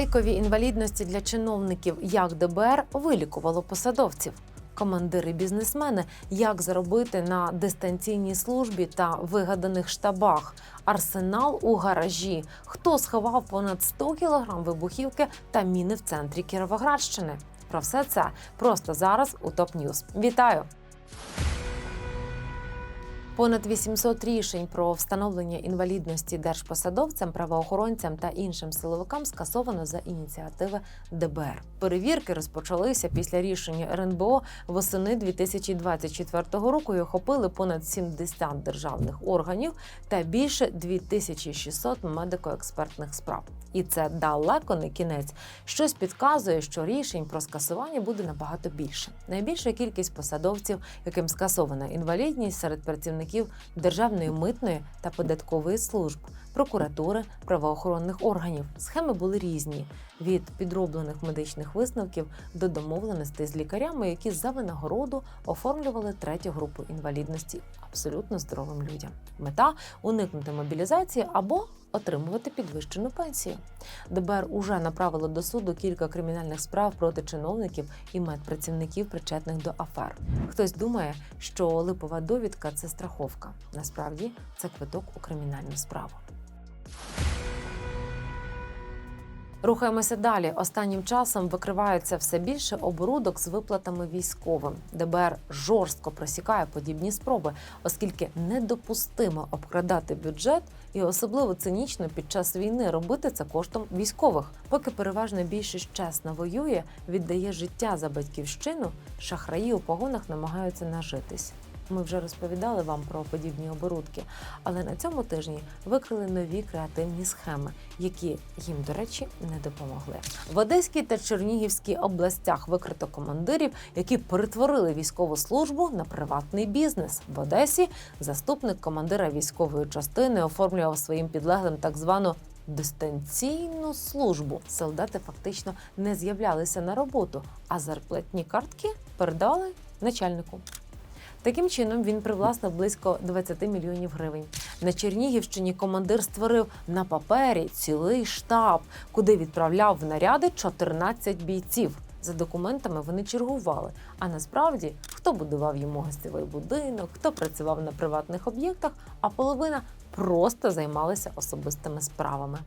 Фейкові інвалідності для чиновників, як ДБР вилікувало посадовців. Командири бізнесмени, як заробити на дистанційній службі та вигаданих штабах, арсенал у гаражі, хто сховав понад 100 кілограм вибухівки та міни в центрі Кіровоградщини. Про все це просто зараз у ТОП Ньюз. Вітаю! Понад 800 рішень про встановлення інвалідності держпосадовцям, правоохоронцям та іншим силовикам скасовано за ініціативи ДБР. Перевірки розпочалися після рішення РНБО восени 2024 року і охопили понад 70 державних органів та більше 2600 медико-експертних справ. І це далеко не кінець. Щось підказує, що рішень про скасування буде набагато більше. Найбільша кількість посадовців, яким скасована інвалідність серед працівників державної митної та податкової служб, прокуратури, правоохоронних органів. Схеми були різні від підроблених медичних висновків до домовленостей з лікарями, які за винагороду оформлювали третю групу інвалідності абсолютно здоровим людям. Мета уникнути мобілізації або отримувати підвищену пенсію. ДБР уже направило до суду кілька кримінальних справ проти чиновників і медпрацівників, причетних до афер. Хтось думає, що липова довідка це страховка. Насправді це квиток у кримінальну справу. Рухаємося далі. Останнім часом викривається все більше оборудок з виплатами військовим. ДБР жорстко просікає подібні спроби, оскільки недопустимо обкрадати бюджет і особливо цинічно під час війни робити це коштом військових. Поки переважна більшість чесно воює, віддає життя за батьківщину. Шахраї у погонах намагаються нажитись. Ми вже розповідали вам про подібні оборудки, але на цьому тижні викрили нові креативні схеми, які їм, до речі, не допомогли. В Одеській та Чернігівській областях викрито командирів, які перетворили військову службу на приватний бізнес. В Одесі заступник командира військової частини оформлював своїм підлеглим так звану. Дистанційну службу солдати фактично не з'являлися на роботу, а зарплатні картки передали начальнику. Таким чином він привласнив близько 20 мільйонів гривень. На Чернігівщині командир створив на папері цілий штаб, куди відправляв в наряди 14 бійців. За документами вони чергували. А насправді хто будував йому гостєвий будинок, хто працював на приватних об'єктах, а половина просто займалися особистими справами.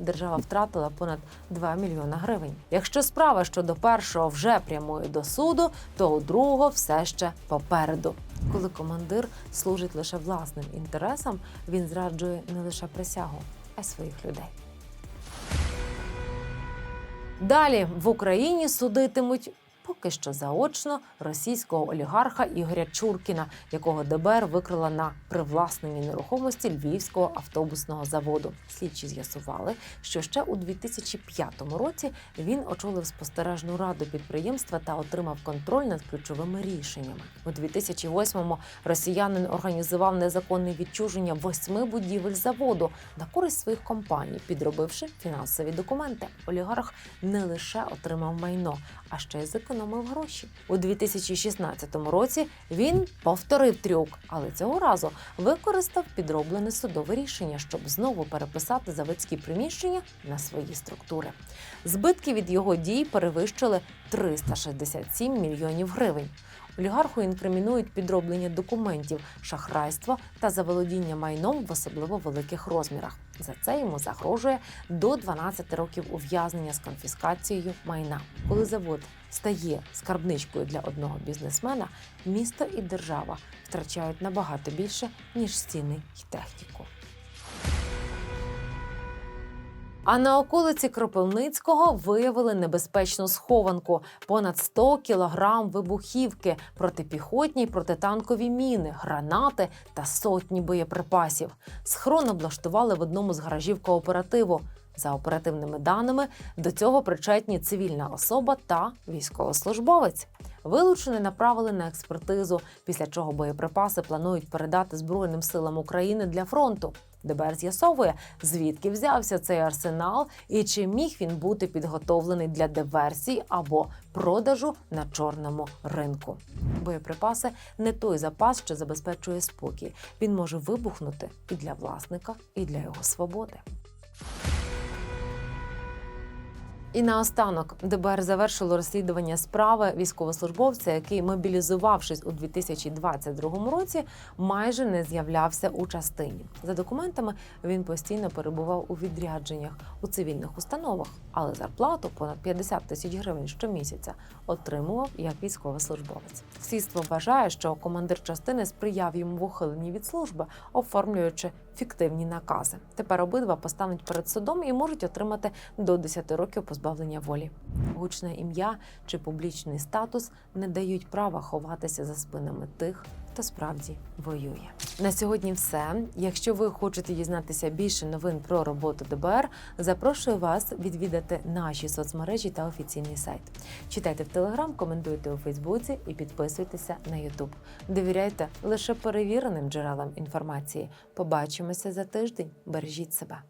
Держава втратила понад 2 мільйона гривень. Якщо справа щодо першого вже прямує до суду, то у другого все ще попереду. Коли командир служить лише власним інтересам, він зраджує не лише присягу, а й своїх людей. Далі в Україні судитимуть поки що заочно російського олігарха Ігоря Чуркіна, якого ДБР викрила на привласненні нерухомості Львівського автобусного заводу. Слідчі з'ясували, що ще у 2005 році він очолив спостережну раду підприємства та отримав контроль над ключовими рішеннями. У 2008-му росіянин організував незаконне відчуження восьми будівель заводу на користь своїх компаній, підробивши фінансові документи. Олігарх не лише отримав майно, а ще й зекономив гроші. У 2016 році він повторив трюк, але цього разу використав підроблене судове рішення, щоб знову переписати заводські приміщення на свої структури. Збитки від його дій перевищили 367 мільйонів гривень. Олігарху інкримінують підроблення документів, шахрайство та заволодіння майном в особливо великих розмірах. За це йому загрожує до 12 років ув'язнення з конфіскацією майна. Коли завод стає скарбничкою для одного бізнесмена, місто і держава втрачають набагато більше ніж стіни й техніку. А на околиці Кропивницького виявили небезпечну схованку понад 100 кілограм вибухівки, протипіхотні протитанкові міни, гранати та сотні боєприпасів. Схрон облаштували в одному з гаражів кооперативу. За оперативними даними, до цього причетні цивільна особа та військовослужбовець. Вилучений направили на експертизу, після чого боєприпаси планують передати Збройним силам України для фронту. ДБР з'ясовує, звідки взявся цей арсенал і чи міг він бути підготовлений для диверсій або продажу на чорному ринку. Боєприпаси не той запас, що забезпечує спокій. Він може вибухнути і для власника, і для його свободи. І наостанок ДБР завершило розслідування справи військовослужбовця, який, мобілізувавшись у 2022 році, майже не з'являвся у частині. За документами він постійно перебував у відрядженнях у цивільних установах, але зарплату понад 50 тисяч гривень щомісяця отримував як військовослужбовець. Слідство вважає, що командир частини сприяв йому в ухиленні від служби, оформлюючи фіктивні накази. Тепер обидва постануть перед судом і можуть отримати до 10 років позбавлення волі. Гучне ім'я чи публічний статус не дають права ховатися за спинами тих, хто справді воює. На сьогодні все. Якщо ви хочете дізнатися більше новин про роботу ДБР, запрошую вас відвідати наші соцмережі та офіційний сайт. Читайте в Телеграм, коментуйте у Фейсбуці і підписуйтеся на Ютуб. Довіряйте лише перевіреним джерелам інформації. Побачимося за тиждень. Бережіть себе.